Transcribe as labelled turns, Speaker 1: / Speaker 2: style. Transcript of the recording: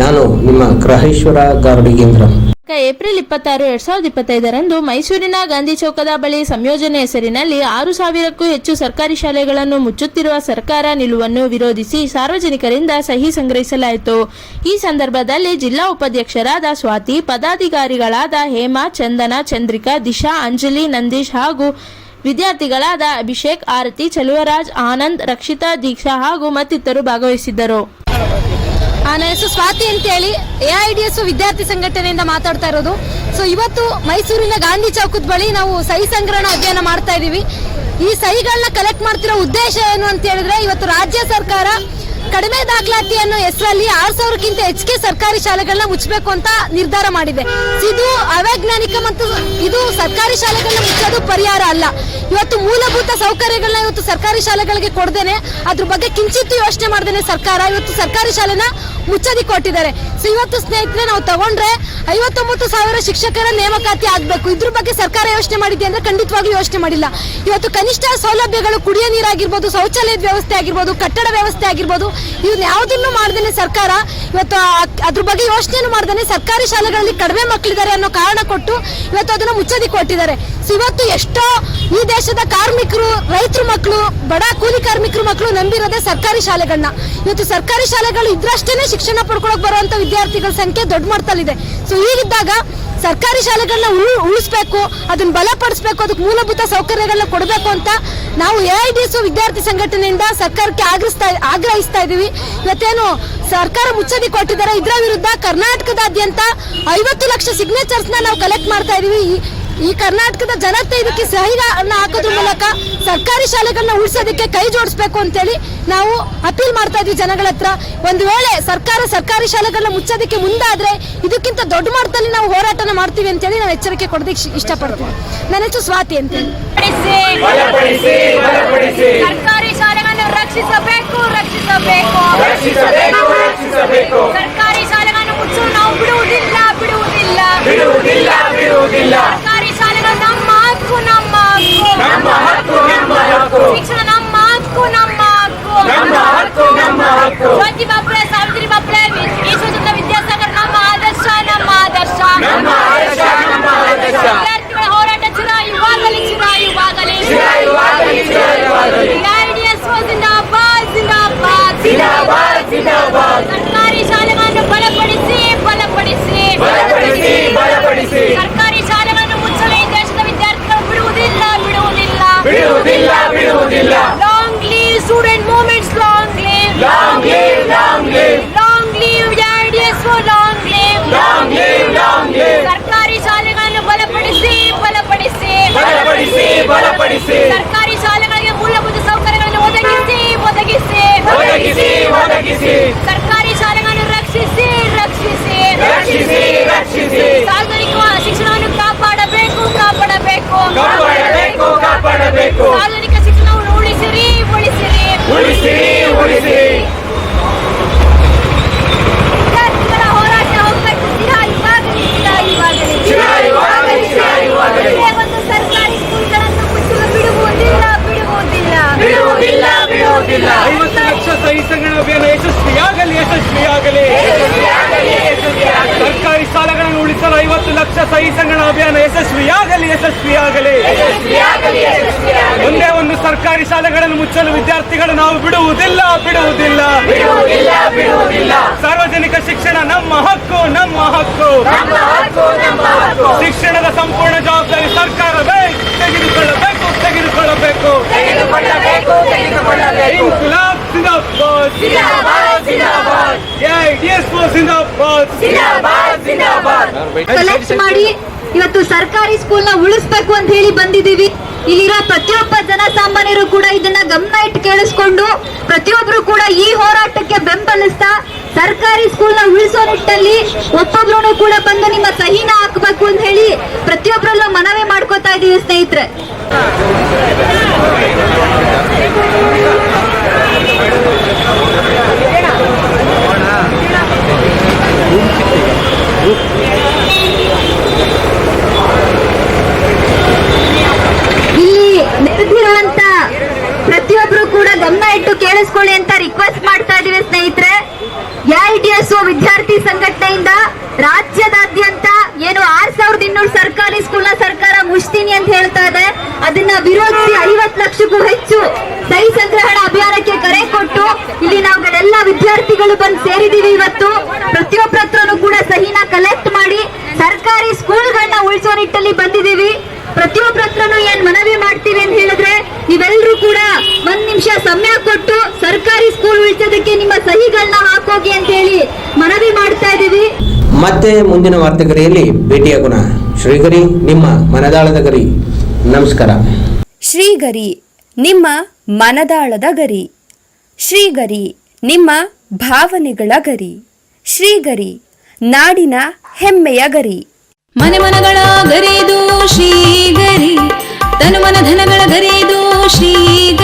Speaker 1: ನಾನು ನಿಮ್ಮ ಗ್ರಹೇಶ್ವರ ಗಾರ್ಡಿಗೇಂದ್ರ
Speaker 2: ಏಪ್ರಿಲ್ ಇಪ್ಪತ್ತಾರು, ಎರಡ್ ಸಾವಿರದ ಇಪ್ಪತ್ತೈದರಂದು ಮೈಸೂರಿನ ಗಾಂಧಿ ಚೌಕದ ಬಳಿ ಸಂಯೋಜನೆ ಹೆಸರಿನಲ್ಲಿ ಆರು ಸಾವಿರಕ್ಕೂ ಹೆಚ್ಚು ಸರ್ಕಾರಿ ಶಾಲೆಗಳನ್ನು ಮುಚ್ಚುತ್ತಿರುವ ಸರ್ಕಾರ ನಿಲುವನ್ನು ವಿರೋಧಿಸಿ ಸಾರ್ವಜನಿಕರಿಂದ ಸಹಿ ಸಂಗ್ರಹಿಸಲಾಯಿತು. ಈ ಸಂದರ್ಭದಲ್ಲಿ ಜಿಲ್ಲಾ ಉಪಾಧ್ಯಕ್ಷರಾದ ಸ್ವಾತಿ, ಪದಾಧಿಕಾರಿಗಳಾದ ಹೇಮಾ, ಚಂದನ, ಚಂದ್ರಿಕಾ, ದಿಶಾ, ಅಂಜಲಿ, ನಂದೀಶ್ ಹಾಗೂ ವಿದ್ಯಾರ್ಥಿಗಳಾದ ಅಭಿಷೇಕ್, ಆರತಿ, ಚಲುವರಾಜ್, ಆನಂದ್, ರಕ್ಷಿತಾ, ದೀಕ್ಷಾ ಹಾಗೂ ಮತ್ತಿತರರು ಭಾಗವಹಿಸಿದ್ದರು.
Speaker 3: ನನ್ನ ಹೆಸರು ಸ್ವಾತಿ ಅಂತೇಳಿ ಎ ಐ ಡಿ ಎಸ್ ವಿದ್ಯಾರ್ಥಿ ಸಂಘಟನೆಯಿಂದ ಮಾತಾಡ್ತಾ ಇರೋದು. ಸೊ ಇವತ್ತು ಮೈಸೂರಿನ ಗಾಂಧಿ ಚೌಕದ ಬಳಿ ನಾವು ಸಹಿ ಸಂಗ್ರಹಣ ಅಧ್ಯಯನ ಮಾಡ್ತಾ ಇದ್ದೀವಿ ಈ ಸಹಿಗಳನ್ನ ಕಲೆಕ್ಟ್ ಮಾಡ್ತಿರೋ ಉದ್ದೇಶ ಏನು ಅಂತ ಹೇಳಿದ್ರೆ, ಇವತ್ತು ರಾಜ್ಯ ಸರ್ಕಾರ ಕಡಿಮೆ ದಾಖಲಾತಿ ಅನ್ನೋ ಹೆಸರಲ್ಲಿ ಆರ್ ಸಾವಿರಕ್ಕಿಂತ ಹೆಚ್ಚಿಗೆ ಸರ್ಕಾರಿ ಶಾಲೆಗಳನ್ನ ಮುಚ್ಚಬೇಕು ಅಂತ ನಿರ್ಧಾರ ಮಾಡಿದೆ. ಇದು ಅವೈಜ್ಞಾನಿಕ ಮತ್ತು ಇದು ಸರ್ಕಾರಿ ಶಾಲೆಗಳನ್ನ ಮುಚ್ಚೋದು ಪರಿಹಾರ ಅಲ್ಲ. ಇವತ್ತು ಮೂಲಭೂತ ಸೌಕರ್ಯಗಳನ್ನ ಇವತ್ತು ಸರ್ಕಾರಿ ಶಾಲೆಗಳಿಗೆ ಕೊಡ್ದೇನೆ, ಅದ್ರ ಬಗ್ಗೆ ಕಿಂಚಿತ್ತು ಯೋಚನೆ ಮಾಡ್ದೇನೆ ಸರ್ಕಾರ. ಇವತ್ತು ಸರ್ಕಾರಿ ಶಾಲೆನ ಮುಚ್ಚದಿ ಕೊಟ್ಟಿದ್ದಾರೆ. ಸೊ ಇವತ್ತು ಸ್ನೇಹಿತರೆ ನಾವು ತಗೊಂಡ್ರೆ ಐವತ್ತೊಂಬತ್ತು ಸಾವಿರ ಶಿಕ್ಷಕರ ನೇಮಕಾತಿ ಆಗ್ಬೇಕು. ಇದ್ರ ಬಗ್ಗೆ ಸರ್ಕಾರ ಯೋಚನೆ ಮಾಡಿದೆ ಅಂದ್ರೆ ಖಂಡಿತವಾಗ್ಲೂ ಯೋಚನೆ ಮಾಡಿಲ್ಲ. ಇವತ್ತು ಕನಿಷ್ಠ ಸೌಲಭ್ಯಗಳು ಕುಡಿಯ ನೀರಾಗಿರ್ಬೋದು, ಶೌಚಾಲಯದ ವ್ಯವಸ್ಥೆ ಆಗಿರ್ಬೋದು, ಕಟ್ಟಡ ವ್ಯವಸ್ಥೆ ಆಗಿರ್ಬೋದು ಇದನ್ನ ಯಾವುದನ್ನು ಮಾಡ್ದೇನೆ ಸರ್ಕಾರ? ಇವತ್ತು ಅದ್ರ ಬಗ್ಗೆ ಯೋಚನೆಯನ್ನು ಮಾಡ್ದೇನೆ ಸರ್ಕಾರಿ ಶಾಲೆಗಳಲ್ಲಿ ಕಡಿಮೆ ಮಕ್ಕಳಿದ್ದಾರೆ ಅನ್ನೋ ಕಾರಣ ಕೊಟ್ಟು ಇವತ್ತು ಅದನ್ನ ಮುಚ್ಚದಿ ಕೊಟ್ಟಿದ್ದಾರೆ. ಇವತ್ತು ಎಷ್ಟೋ ಈ ದೇಶದ ಕಾರ್ಮಿಕರು, ರೈತರ ಮಕ್ಕಳು ಬಡ ಕೂಲಿ ಕಾರ್ಮಿಕರು ಮಕ್ಕಳು ನಂಬಿರೋದೇ ಸರ್ಕಾರಿ ಶಾಲೆಗಳನ್ನ. ಇವತ್ತು ಸರ್ಕಾರಿ ಶಾಲೆಗಳು ಇದ್ರಷ್ಟೇನೆ ಶಿಕ್ಷಣ ಪಡ್ಕೊಳಕ್ ಬರುವಂತ ವಿದ್ಯಾರ್ಥಿಗಳ ಸಂಖ್ಯೆ ದೊಡ್ಡ ಮಟ್ಟದಲ್ಲಿದೆ. ಸೊ ಹೀಗಿದ್ದಾಗ ಸರ್ಕಾರಿ ಶಾಲೆಗಳನ್ನ ಉಳ್, ಉಳಿಸ್ಬೇಕು, ಅದನ್ನ ಬಲಪಡಿಸ್ಬೇಕು, ಅದಕ್ಕೆ ಮೂಲಭೂತ ಸೌಕರ್ಯಗಳನ್ನ ಕೊಡಬೇಕು ಅಂತ ನಾವು ಎ ಐ ಡಿ ವಿದ್ಯಾರ್ಥಿ ಸಂಘಟನೆಯಿಂದ ಸರ್ಕಾರಕ್ಕೆ ಆಗ್ರಹಿಸ್ತಾ ಆಗ್ರಹಿಸ್ತಾ ಇದ್ದೀವಿ. ಇವತ್ತೇನು ಸರ್ಕಾರ ಮುಚ್ಚದಿ ಕೊಟ್ಟಿದ್ದಾರೆ, ಇದರ ವಿರುದ್ಧ ಕರ್ನಾಟಕದಾದ್ಯಂತ ಐವತ್ತು ಲಕ್ಷ ಸಿಗ್ನೇಚರ್ಸ್ ನಾವು ಕಲೆಕ್ಟ್ ಮಾಡ್ತಾ ಇದೀವಿ ಈ- ಕರ್ನಾಟಕದ ಜನತೆ ಇದಕ್ಕೆ ಸಹಿ ಹಾಕೋದ್ರ ಮೂಲಕ ಸರ್ಕಾರಿ ಶಾಲೆಗಳನ್ನ ಉಳಿಸೋದಕ್ಕೆ ಕೈ ಜೋಡಿಸ್ಬೇಕು ಅಂತೇಳಿ ನಾವು ಅಪೀಲ್ ಮಾಡ್ತಾ ಇದ್ವಿ ಜನಗಳ ಹತ್ರ. ಒಂದು ವೇಳೆ ಸರ್ಕಾರ ಸರ್ಕಾರಿ ಶಾಲೆಗಳನ್ನ ಮುಚ್ಚೋದಕ್ಕೆ ಮುಂದಾದ್ರೆ ಇದಕ್ಕಿಂತ ದೊಡ್ಡ ಮಟ್ಟದಲ್ಲಿ ನಾವು ಹೋರಾಟನ ಮಾಡ್ತೀವಿ ಅಂತೇಳಿ ನಾವು ಎಚ್ಚರಿಕೆ ಕೊಡೋದಕ್ಕೆ ಇಷ್ಟಪಡ್ತೀವಿ. ನನ್ನ ಹೆಸರು ಸ್ವಾತಿ ಅಂತ
Speaker 4: ಸರ್ಕಾರಿ ಶಾಲೆಗಳನ್ನು ರಕ್ಷಿಸಬೇಕು ರಕ್ಷಿಸಬೇಕು. ಸರ್ಕಾರಿ ಶಾಲೆಗಳನ್ನು ಮುಚ್ಚಲು ನಾವು ಬಿಡುವುದಿಲ್ಲ ಬಿಡುವುದಿಲ್ಲ.
Speaker 5: ಬಿಡುವುದಿಲ್ಲ ಬಿಡುವುದಿಲ್ಲ.
Speaker 4: ಸರ್ಕಾರಿ ಶಾಲೆಗಳು ನಮ್ಮ ಹಕ್ಕು ನಮ್ಮ ಹಕ್ಕು.
Speaker 5: ನಮ್ಮ ಹಕ್ಕು
Speaker 4: ಶಿಕ್ಷಣ ನಮ್ಮ ಹಕ್ಕು ನಮ್ಮ ಹಕ್ಕು.
Speaker 5: ನಮ್ಮ ಹಕ್ಕು ನಮ್ಮ ಹಕ್ಕು.
Speaker 4: ಜ್ಯೋತಿ ಕಾಪಾಡಬೇಕು ಸಾರ್ವಜನಿಕ ಶಿಕ್ಷಣವನ್ನು ಉಳಿಸಿರಿ ಉಳಿಸಿರಿ.
Speaker 5: ಉಳಿಸಿರಿ ಉಳಿಸಿರಿ.
Speaker 4: ವಿದ್ಯಾರ್ಥಿಗಳ ಹೋರಾಟ ಒಗ್ಗಟ್ಟು ಚಿರಾಯುವಾಗಲಿ ಚಿರಾಯುವಾಗಲಿ
Speaker 5: ಚಿರಾಯುವಾಗಲಿ, ಚಿರಾಯುವಾಗಲಿ.
Speaker 4: ಒಂದೇ ಒಂದು ಸರ್ಕಾರಿ ಸ್ಕೂಲ್ಗಳನ್ನು ಮುಚ್ಚಲು ಬಿಡುವುದಿಲ್ಲ ಬಿಡುವುದಿಲ್ಲ.
Speaker 5: ಬಿಡುವುದಿಲ್ಲ ಬಿಡುವುದಿಲ್ಲ.
Speaker 6: ಐವತ್ತು ಲಕ್ಷ ಸಹಿತಗಳ ಅಭಿಯಾನ ಯಶಸ್ವಿಯಾಗಲಿ ಯಶಸ್ವಿಯಾಗಲಿ. ಸರ್ಕಾರಿ ಶಾಲೆಗಳನ್ನು ಉಳಿಸಲು ಐವತ್ತು ಲಕ್ಷ ಸಹಿ ಅಭಿಯಾನ ಯಶಸ್ವಿಯಾಗಲಿ. ಯಶಸ್ವಿಯಾಗಲಿ. ಮುಚ್ಚಲು ವಿದ್ಯಾರ್ಥಿಗಳು ನಾವು ಬಿಡುವುದಿಲ್ಲ ಬಿಡುವುದಿಲ್ಲ.
Speaker 5: ಬಿಡುವುದಿಲ್ಲ ಬಿಡುವುದಿಲ್ಲ.
Speaker 6: ಸಾರ್ವಜನಿಕ ಶಿಕ್ಷಣ ನಮ್ಮ ಹಕ್ಕು ನಮ್ಮ ಹಕ್ಕು.
Speaker 5: ನಮ್ಮ ಹಕ್ಕು ನಮ್ಮ ಹಕ್ಕು.
Speaker 6: ಶಿಕ್ಷಣದ ಸಂಪೂರ್ಣ ಜವಾಬ್ದಾರಿ ಸರ್ಕಾರವೇ ತೆಗೆದುಕೊಳ್ಳಬೇಕು ತೆಗೆದುಕೊಳ್ಳಬೇಕು. ಇನ್ಕುಲಾಬ್ ಜಿಂದಾಬಾದ್
Speaker 5: ಜಿಂದಾಬಾದ್ ಜಿಂದಾಬಾದ್
Speaker 6: ಎಸ್ ಜಿಂದಾಬಾದ್
Speaker 5: ಜಿಂದಾಬಾದ್ ಜಿಂದಾಬಾದ್
Speaker 3: ಕಲೆಕ್ಟ್ ಮಾಡಿ ಇವತ್ತು ಸರ್ಕಾರಿ ಸ್ಕೂಲ್ನ ಉಳಿಸ್ಬೇಕು ಅಂತ ಹೇಳಿ ಬಂದಿದ್ದೀವಿ. ಇಲ್ಲಿರೋ ಪ್ರತಿಯೊಬ್ಬ ಜನಸಾಮಾನ್ಯರು ಕೂಡ ಇದನ್ನ ಗಮನ ಇಟ್ಟು ಕೇಳಿಸ್ಕೊಂಡು ಪ್ರತಿಯೊಬ್ರು ಕೂಡ ಈ ಹೋರಾಟಕ್ಕೆ ಬೆಂಬಲಿಸ್ತಾ ಸರ್ಕಾರಿ ಸ್ಕೂಲ್ನ ಉಳಿಸೋ ನಿಟ್ಟಲ್ಲಿ ಒಬ್ಬೊಬ್ರು ಕೂಡ ಬಂದು ನಿಮ್ಮ ಸಹಿನ ಹಾಕಬೇಕು ಅಂತ ಹೇಳಿ ಪ್ರತಿಯೊಬ್ಬರಲ್ಲೂ ಮನವಿ ಮಾಡ್ಕೋತಾ ಇದೀವಿ ಸ್ನೇಹಿತರೆ.
Speaker 7: ಉಳಿಸ್ಕೊಳ್ಳಿ ಅಂತ ರಿಕ್ವೆಸ್ಟ್ ಮಾಡ್ತಾ ಇದೀವಿ ಸ್ನೇಹಿತರೆ. ಎಐಟಿಎಸ್ ವಿದ್ಯಾರ್ಥಿ ಸಂಘಟನೆಯಿಂದ ರಾಜ್ಯದಾದ್ಯಂತ ಏನು ಆರ್ ಸಾವಿರದ ಇನ್ನೂರು ಸರ್ಕಾರಿ ಸ್ಕೂಲ್ನ ಸರ್ಕಾರ ಮುಷ್ತೀನಿ ಅಂತ ಹೇಳ್ತಾ ಇದೆ. ಅದನ್ನ ವಿರೋಧಿಸಿ ಐವತ್ತು ಲಕ್ಷಕ್ಕೂ ಹೆಚ್ಚು ಸಹಿ ಸಂಗ್ರಹಣ ಅಭಿಯಾನಕ್ಕೆ ಕರೆ ಕೊಟ್ಟು ಇಲ್ಲಿ ನಾವುಗಳೆಲ್ಲ ವಿದ್ಯಾರ್ಥಿಗಳು ಬಂದು ಸೇರಿದೀವಿ ಇವತ್ತು. ಪ್ರತಿಯೊಬ್ಬರ ಹತ್ರನೂ ಕೂಡ ಸಹಿನ ಕಲೆಕ್ಟ್ ಮಾಡಿ ಸರ್ಕಾರಿ ಸ್ಕೂಲ್ಗಳನ್ನ ಉಳಿಸೋ ನಿಟ್ಟಲ್ಲಿ ಬಂದಿದ್ದೀವಿ. ಪ್ರತಿಯೊಬ್ಬರ ಹತ್ರನೂ ಏನ್ ಮನವಿ ಮಾಡ್ತೀವಿ ಅಂತ ಹೇಳಿದ್ರೆ ನೀವೆಲ್ಲರೂ ಕೂಡ ಒಂದ್ ನಿಮಿಷ ಸಮಯ ಕೊಟ್ಟು ಸರ್ಕಾರಿ ಸ್ಕೂಲ್ ಉಳಿಸೋದಕ್ಕೆ ನಿಮ್ಮ ಸಹಿಗಳನ್ನ ಹಾಕೋಗಿ ಅಂತ ಹೇಳಿ ಮನವಿ ಮಾಡ್ತಾ ಇದೀವಿ
Speaker 1: ಮತ್ತೆ ಮುಂದಿನ ವಾರ್ತೆಗರಿಯಲ್ಲಿ ಭೇಟಿಯಾಗೋಣ. ಶ್ರೀಗರಿ ನಿಮ್ಮ ಮನದಾಳದ ಗರಿ. ನಮಸ್ಕಾರ.
Speaker 8: ಶ್ರೀಗರಿ ನಿಮ್ಮ ಮನದಾಳದ ಗರಿ. ಶ್ರೀಗರಿ ನಿಮ್ಮ ಭಾವನೆಗಳ ಗರಿ. ಶ್ರೀಗರಿ ನಾಡಿನ ಹೆಮ್ಮೆಯ ಗರಿ.
Speaker 9: ಮನೆ ಮನಗಳ ಗರಿದು ಶ್ರೀಗರಿ ತನು ಮನ ಧನಗಳ ಗರಿದು ಶ್ರೀಗರಿ.